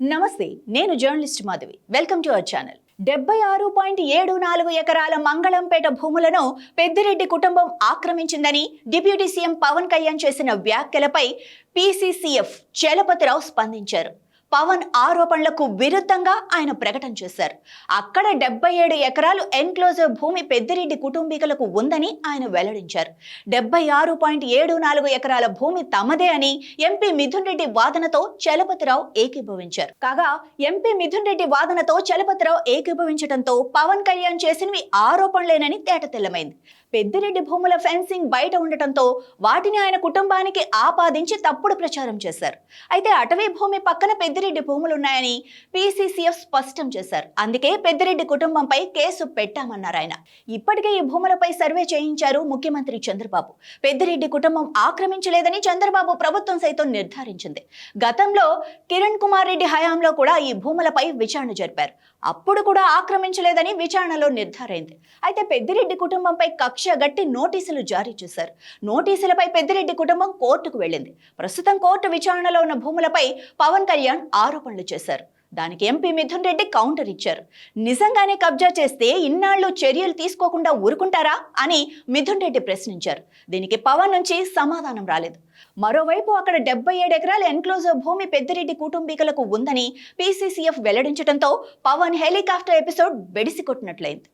నమస్తే నేను journalist Madhavi. Welcome to our channel. డెబ్బై ఆరు పాయింట్ ఏడు నాలుగు ఎకరాల మంగళంపేట భూములను పెద్దిరెడ్డి కుటుంబం ఆక్రమించిందని డిప్యూటీ సీఎం పవన్ కళ్యాణ్ చేసిన వ్యాఖ్యలపై పీసీసీఎఫ్ చలపతిరావు స్పందించారు. పవన్ ఆరోపణలకు విరుద్ధంగా ఆయన ప్రకటన చేశారు. అక్కడ డెబ్బై ఏడు ఎకరాలు ఎన్క్లోజర్ భూమి పెద్దిరెడ్డి కుటుంబీకులకు ఉందని ఆయన వెల్లడించారు. డెబ్బై ఆరు పాయింట్ ఏడు నాలుగు ఎకరాల భూమి తమదే అని ఎంపీ మిథున్ రెడ్డి వాదనతో చలపతిరావు ఏకీభవించారు. కాగా ఎంపీ మిథున్ రెడ్డి వాదనతో చలపతిరావు ఏకీభవించడంతో పవన్ కళ్యాణ్ చేసినవి ఆరోపణలేనని తేటతెల్లమైంది పెద్దిరెడ్డి భూముల ఫెన్సింగ్ బయట ఉండటంతో వాటిని ఆయన కుటుంబానికి ఆపాదించి తప్పుడు ప్రచారం చేశారు. అయితే అటవీ భూమి పక్కన పెద్ద పెద్దిరెడ్డి భూములున్నాయని పీసీసీఎఫ్ స్పష్టం చేశారు. అందుకే పెద్దిరెడ్డి కుటుంబంపై కేసు పెట్టామన్నారు ఆయన. ఇప్పటికే ఈ భూములపై సర్వే చేయించారు ముఖ్యమంత్రి చంద్రబాబు. పెద్దిరెడ్డి కుటుంబం ఆక్రమించలేదని చంద్రబాబు ప్రభుత్వం సైతం నిర్ధారించింది. గతంలో కిరణ్ కుమార్ రెడ్డి హయాంలో కూడా ఈ భూములపై విచారణ జరిపారు. అప్పుడు కూడా ఆక్రమించలేదని విచారణలో నిర్ధారైంది. అయితే పెద్దిరెడ్డి కుటుంబంపై కక్ష గట్టి నోటీసులు జారీ చేశారు. నోటీసులపై పెద్దిరెడ్డి కుటుంబం కోర్టుకు వెళ్ళింది. ప్రస్తుతం కోర్టు విచారణలో ఉన్న భూములపై పవన్ కళ్యాణ్ ఆరోపణలు చేశారు. దానికి ఎంపీ మిథున్ రెడ్డి కౌంటర్ ఇచ్చారు. నిజంగానే కబ్జా చేస్తే ఇన్నాళ్ళు చర్యలు తీసుకోకుండా ఊరుకుంటారా అని మిథున్ రెడ్డి ప్రశ్నించారు. దీనికి పవన్ నుంచి సమాధానం రాలేదు. మరోవైపు అక్కడ డెబ్బై ఏడు ఎకరాల ఎన్క్లోజర్ భూమి పెద్దిరెడ్డి కుటుంబీకులకు ఉందని పీసీసీఎఫ్ వెల్లడించడంతో పవన్ హెలికాప్టర్ ఎపిసోడ్ బెడిసి కొట్టినట్లయింది.